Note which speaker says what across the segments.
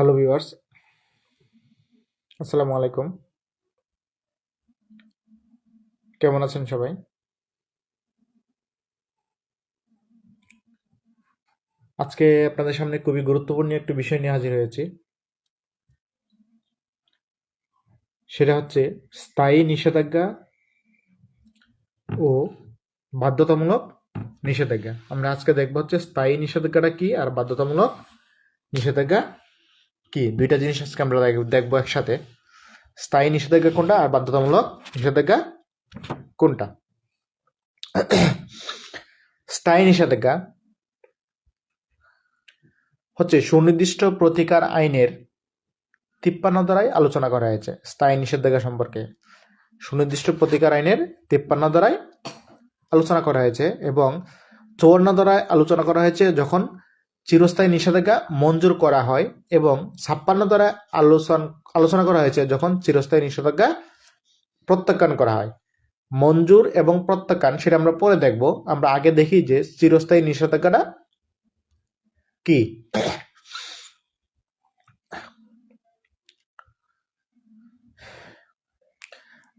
Speaker 1: Hello viewers আসসালামু আলাইকুম কেমন আছেন সবাই? আজকে আপনাদের সামনে খুবই গুরুত্বপূর্ণ একটি বিষয় নিয়ে হাজির হয়েছি। সেটা হচ্ছে স্থায়ী নিষেধাজ্ঞা ও বাধ্যতামূলক নিষেধাজ্ঞা। আমরা আজকে দেখব হচ্ছে স্থায়ী নিষেধাজ্ঞাটা কি আর বাধ্যতামূলক নিষেধাজ্ঞা কি? দুইটা জিনিস আজকে আমরা দেখ- দেখব একসাথে। স্থায়ী নিষেধাজ্ঞা কোনটা আর বাধ্যতামূলক নিষেধাজ্ঞা কোনটা? স্থায়ী নিষেধাজ্ঞা হচ্ছে সুনির্দিষ্ট প্রতিকার আইনের তিপ্পান্ন দ্বারাই আলোচনা করা হয়েছে স্থায়ী নিষেধাজ্ঞা সম্পর্কে। সুনির্দিষ্ট প্রতিকার আইনের তিপ্পান্ন দ্বারাই আলোচনা করা হয়েছে এবং চৌয়ান্ন দ্বারায় আলোচনা করা হয়েছে যখন চিরস্থায়ী নিষেধাজ্ঞা মঞ্জুর করা হয় এবং ছাপ্পান্ন দ্বারা আলোচনা আলোচনা করা হয়েছে যখন চিরস্থায়ী নিষেধাজ্ঞা প্রত্যাখ্যান করা হয়। মঞ্জুর এবং প্রত্যাখ্যান সেটা আমরা পরে দেখব। আমরা আগে দেখি যে চিরস্থায়ী নিষেধাজ্ঞাটা কি।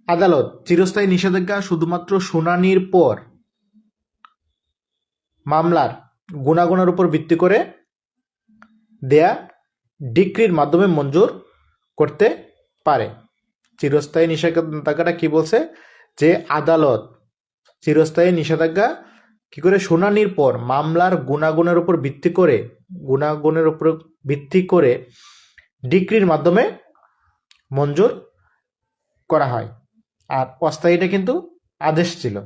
Speaker 1: আদালত, চিরস্থায়ী নিষেধাজ্ঞা শুধুমাত্র শুনানির পর মামলার গুণাগুণের উপর ভিত্তি করে দেয়া ডিক্রির মাধ্যমে মঞ্জুর করতে পারে। চিরস্থায়ী নিষেধাজ্ঞাটা কি বলছে? যে আদালত চিরস্থায়ী নিষেধাজ্ঞা কি করে? শুনানির পর মামলার গুণাগুণের উপর ভিত্তি করে, গুণাগুণের উপর ভিত্তি করে ডিক্রির মাধ্যমে মঞ্জুর করা হয়। আর অস্থায়ীটা কিন্তু আদেশ ছিল।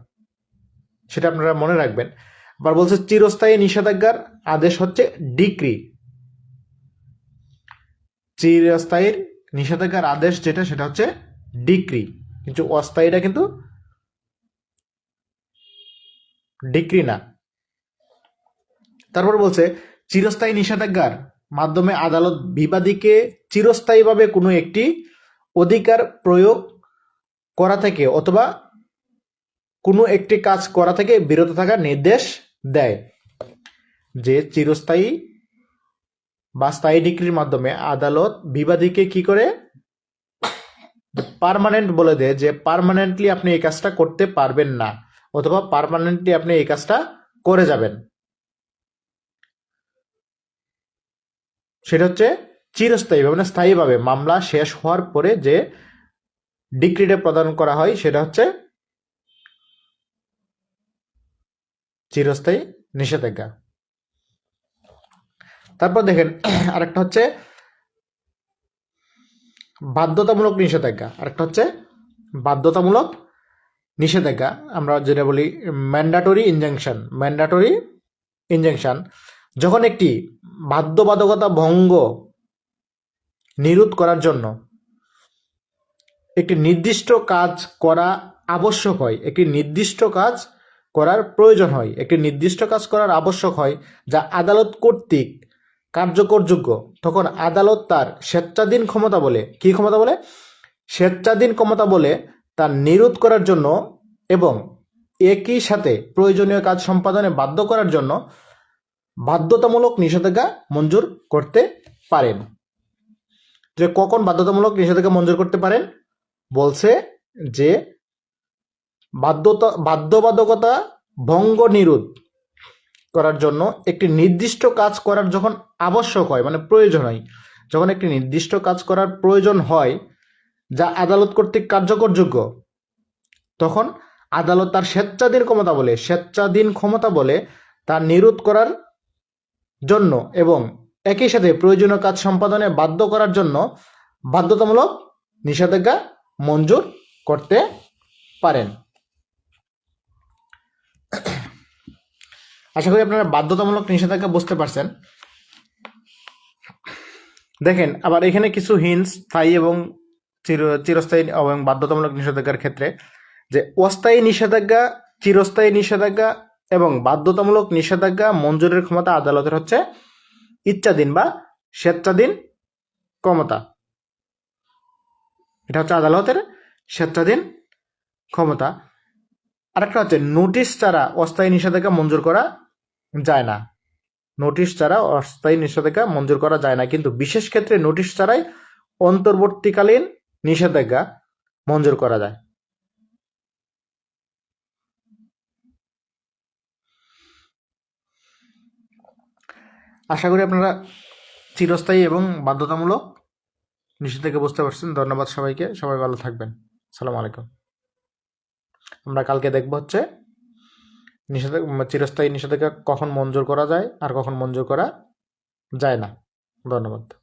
Speaker 1: সেটা আপনারা মনে রাখবেন। আবার বলছে চিরস্থায়ী নিষেধাজ্ঞার আদেশ হচ্ছে ডিক্রি। চিরস্থায়ীর নিষেধাজ্ঞার আদেশ যেটা, সেটা হচ্ছে ডিক্রি। কিন্তু অস্থায়ীটা কিন্তু ডিক্রি না। তারপর বলছে, চিরস্থায়ী নিষেধাজ্ঞার মাধ্যমে আদালত বিবাদীকে চিরস্থায়ীভাবে কোনো একটি অধিকার প্রয়োগ করা থেকে অথবা কোনো একটি কাজ করা থেকে বিরত থাকার নির্দেশ দেয়। যে চিরস্থায়ী বা স্থায়ী ডিগ্রির মাধ্যমে আদালত বিবাদীকে কি করে? পার্মানেন্ট বলে দেয় যে পার্মানেন্টলি আপনি এই কাজটা করতে পারবেন না, অথবা পার্মানেন্টলি আপনি এই কাজটা করে যাবেন। সেটা হচ্ছে চিরস্থায়ীভাবে মানে স্থায়ীভাবে মামলা শেষ হওয়ার পরে যে ডিগ্রিটা প্রদান করা হয় সেটা হচ্ছে চিরস্থায়ী নিষেধাজ্ঞা। তারপর দেখেন, আরেকটা হচ্ছে বাধ্যতামূলক নিষেধাজ্ঞা। আরেকটা হচ্ছে বাধ্যতামূলক নিষেধাজ্ঞা। আমরা যেটা বলি ম্যান্ডাটরি ইনজাংশন ম্যান্ডাটরি ইনজাংশন যখন একটি বাধ্যবাধকতা ভঙ্গ নিরোধ করার জন্য একটি নির্দিষ্ট কাজ করা আবশ্যক হয়, একটি নির্দিষ্ট কাজ করার প্রয়োজন হয়। একটি নির্দিষ্ট কাজ করার আবশ্যক হয় যা আদালত কর্তৃক কার্যকরযোগ্য তখন আদালত তার স্বেচ্ছাধীন ক্ষমতা বলে, কি ক্ষমতা বলে? স্বেচ্ছাধীন ক্ষমতা বলে তার নিরোধ করার জন্য এবং একই সাথে প্রয়োজনীয় কাজ সম্পাদনে বাধ্য করার জন্য বাধ্যতামূলক নিষেধাজ্ঞা মঞ্জুর করতে পারেন। যে কখন বাধ্যতামূলক নিষেধাজ্ঞা মঞ্জুর করতে পারেন? বলছে যে বাধ্যতা, বাধ্যবাধকতা ভঙ্গ নিরোধ করার জন্য একটি নির্দিষ্ট কাজ করার যখন আবশ্যক হয় মানে প্রয়োজন হয়, যখন একটি নির্দিষ্ট কাজ করার প্রয়োজন হয়, যা আদালত কর্তৃক কার্যকরযোগ্য তখন আদালত তার স্বেচ্ছাধীন ক্ষমতা বলে, স্বেচ্ছাধীন ক্ষমতা বলে তার নিরোধ করার জন্য এবং একই সাথে প্রয়োজনীয় কাজ সম্পাদনে বাধ্য করার জন্য বাধ্যতামূলক নিষেধাজ্ঞা মঞ্জুর করতে পারেন। আশা করি আপনারা বাধ্যতামূলক নিষেধাজ্ঞা বুঝতে পারছেন। দেখেন, আবার এখানে কিছু হিন্স স্থায়ী এবং চির, চিরস্থায়ী এবং বাধ্যতামূলক নিষেধাজ্ঞার ক্ষেত্রে যে অস্থায়ী নিষেধাজ্ঞা, চিরস্থায়ী নিষেধাজ্ঞা এবং বাধ্যতামূলক নিষেধাজ্ঞা মঞ্জুরের ক্ষমতা আদালতের হচ্ছে ইচ্ছাধীন বা স্বেচ্ছাধীন ক্ষমতা। এটা হচ্ছে আদালতের স্বেচ্ছাধীন ক্ষমতা। আরেকটা হচ্ছে নোটিশ ছাড়া অস্থায়ী নিষেধাজ্ঞা মঞ্জুর করা যায় না। নোটিশ ছাড়া অস্থায়ী নিষেধাজ্ঞা মঞ্জুর করা যায় না। কিন্তু বিশেষ ক্ষেত্রে নোটিশ ছাড়াই অন্তর্বর্তীকালীন নিষেধাজ্ঞা মঞ্জুর করা যায়। আশা করি আপনারা চিরস্থায়ী এবং বাধ্যতামূলক নিষেধাজ্ঞা বুঝতে পারছেন। ধন্যবাদ সবাইকে। সবাই ভালো থাকবেন। সালাম আলাইকুম। আমরা কালকে দেখব হচ্ছে নিষেধাজ্ঞা চিরস্থায়ী নিষেধাজ্ঞা কখন মঞ্জুর করা যায় আর কখন মঞ্জুর করা যায় না? ধন্যবাদ।